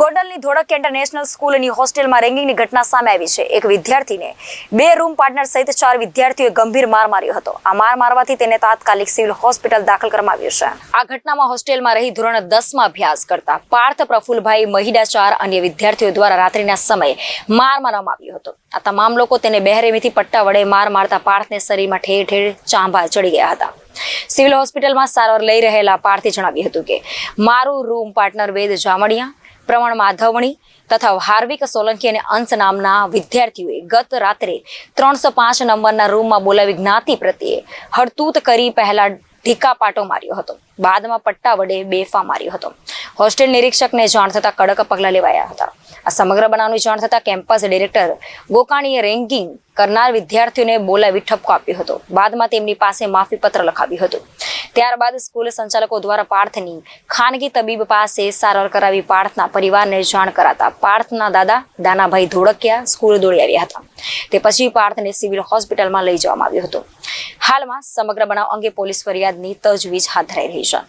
ગોંડલની ધોળક ઇન્ટરનેશનલ સ્કૂલની હોસ્ટેલમાં રેગિંગની ઘટના સામે આવી છે. એક વિદ્યાર્થીને બે રૂમ પાર્ટનર સહિત ચાર વિદ્યાર્થીઓએ ગંભીર માર માર્યો હતો. આ માર મારવાથી તેને તાત્કાલિક સિવિલ હોસ્પિટલ દાખલ કરવામાં આવ્યો છે. આ ઘટનામાં હોસ્ટેલમાં રહી ધોરણ દસમાં અભ્યાસ કરતા પાર્થ પ્રફુલભાઈ મહિડા ચાર અન્ય વિદ્યાર્થીઓ દ્વારા રાત્રિના સમયે માર મારવામાં આવ્યો હતો. આ તમામ લોકો તેને બહેરેમીથી પટ્ટા વડે માર મારતા પાર્થને શરીરમાં ઠેર ઠેર ચાંભા ચડી ગયા હતા. સિવિલ હોસ્પિટલમાં સારવાર લઈ રહેલા પાર્થે જણાવ્યું હતું કે, મારું રૂમ પાર્ટનર વેદ જામડિયા પ્રવણ માધવણી તથા હાર્વિક સોલંકી અને અંશ નામના વિદ્યાર્થીઓએ ગત રાત્રે ત્રણસો પાંચ નંબરના રૂમમાં બોલાવી જ્ઞાતિ પ્રત્યે હડતૂત કરી પહેલા ઢીકા પાટો માર્યો હતો. બાદમાં પટ્ટા વડે બેફા માર્યો હતો. હોસ્ટેલ નિરીક્ષકને જાણ થતા કડક પગલાં લેવાયા હતા. આ સમગ્ર બનાવની જાણ થતા કેમ્પસ ડિરેક્ટર ગોકાણીએ રેન્કિંગ કરનાર વિદ્યાર્થીઓને બોલાવી ઠપકો આપ્યો હતો. બાદમાં તેમની પાસે માફી પત્ર લખાવ્યું હતું. ત્યારબાદ સ્કૂલ સંચાલકો દ્વારા પાર્થની ખાનગી તબીબ પાસે સારવાર કરાવી પાર્થના પરિવારને જાણ કરાતા પાર્થના દાદા દાનાભાઈ ધોળકિયા સ્કૂલ દોડી આવ્યા હતા. તે પછી પાર્થને સિવિલ હોસ્પિટલમાં લઈ જવામાં આવ્યો હતો. હાલમાં સમગ્ર બનાવ અંગે પોલીસ ફરિયાદની તજવીજ હાથ ધરાઈ રહી છે.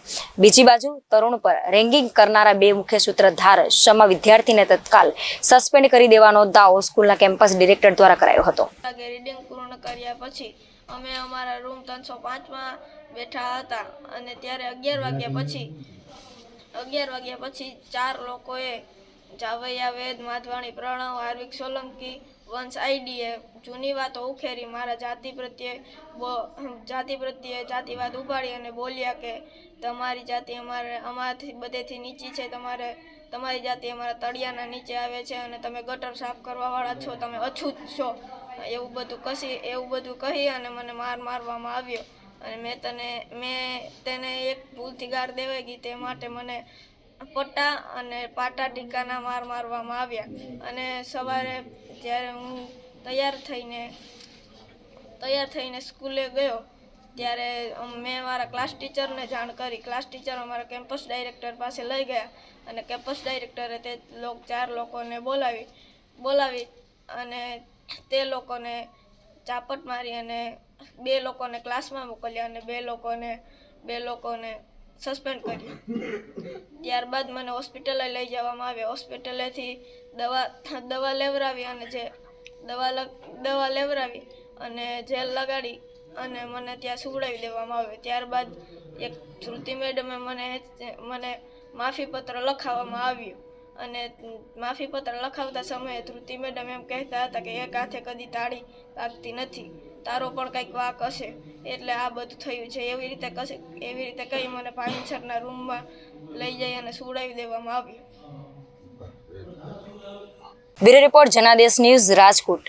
બીજી બાજુ તરુણ પર રેંગિંગ કરનારા બે મુખ્ય સૂત્રધાર શમા વિદ્યાર્થીને તત્કાલ સસ્પેન્ડ કરી દેવાનો દાવો સ્કૂલના કેમ્પસ ડિરેક્ટર દ્વારા કરાયો હતો. રીડિંગ પૂર્ણ કર્યા પછી અમે અમારા રૂમ ત્રણસો પાંચમાં બેઠા હતા અને ત્યારે અગિયાર વાગ્યા પછી, અગિયાર વાગ્યા પછી ચાર લોકોએ જાવૈયા વેદ માધવાણી, પ્રણવ, હાર્વિક સોલંકી, વંશ આઈડીએ, જૂની વાતો ઉખેરી, મારા જાતિ પ્રત્યે જાતિ પ્રત્યે જાતિવાદ ઉપાડી અને બોલ્યા કે, તમારી જાતિ અમારે અમારાથી બધેથી નીચી છે, તમારે, તમારી જાતિ અમારા તળિયાના નીચે આવે છે અને તમે ગટર સાફ કરવાવાળા છો, તમે અછૂત છો. એવું બધું કશી, એવું બધું કહી અને મને માર મારવામાં આવ્યો. અને મેં તને, મેં તેને એક ભૂલથી ગાર દેવાઈ ગઈ તે માટે મને પટ્ટા અને પાટા ટીકાના માર મારવામાં આવ્યા. અને સવારે જ્યારે હું તૈયાર થઈને તૈયાર થઈને સ્કૂલે ગયો, ત્યારે મેં મારા ક્લાસ ટીચરને જાણ કરી. ક્લાસ ટીચર અમારા કેમ્પસ ડાયરેક્ટર પાસે લઈ ગયા અને કેમ્પસ ડાયરેક્ટરે તે ચાર લોકોને બોલાવી બોલાવી અને તે લોકોને ચાપટ મારી અને બે લોકોને ક્લાસમાં મોકલ્યા અને બે લોકોને બે લોકોને સસ્પેન્ડ કરી. ત્યારબાદ મને હોસ્પિટલે લઈ જવામાં આવ્યા. હોસ્પિટલેથી દવા દવા લેવડાવી અને જે દવા દવા લેવડાવી અને જેલ લગાડી અને મને ત્યાં સુવડાવી દેવામાં આવ્યો. ત્યારબાદ એક શ્રુતિ મેડમે મને મને માફીપત્ર લખાવવામાં આવ્યું. અને માફીપત્ર લખાવતા સમયે ધ્રુતિ મેડમ એમ કહેતા હતા કે એક હાથે કદી તાળી વાગતી નથી. તારો પણ કંઈક વાક હશે. એટલે આ બધું થયું છે. એવી રીતે કશે, એવી રીતે કહી મને પાણીસરના રૂમમાં લઈ જઈ અને સુડાવી દેવામાં આવ્યું. Bureau report Janadesh news Rajkot.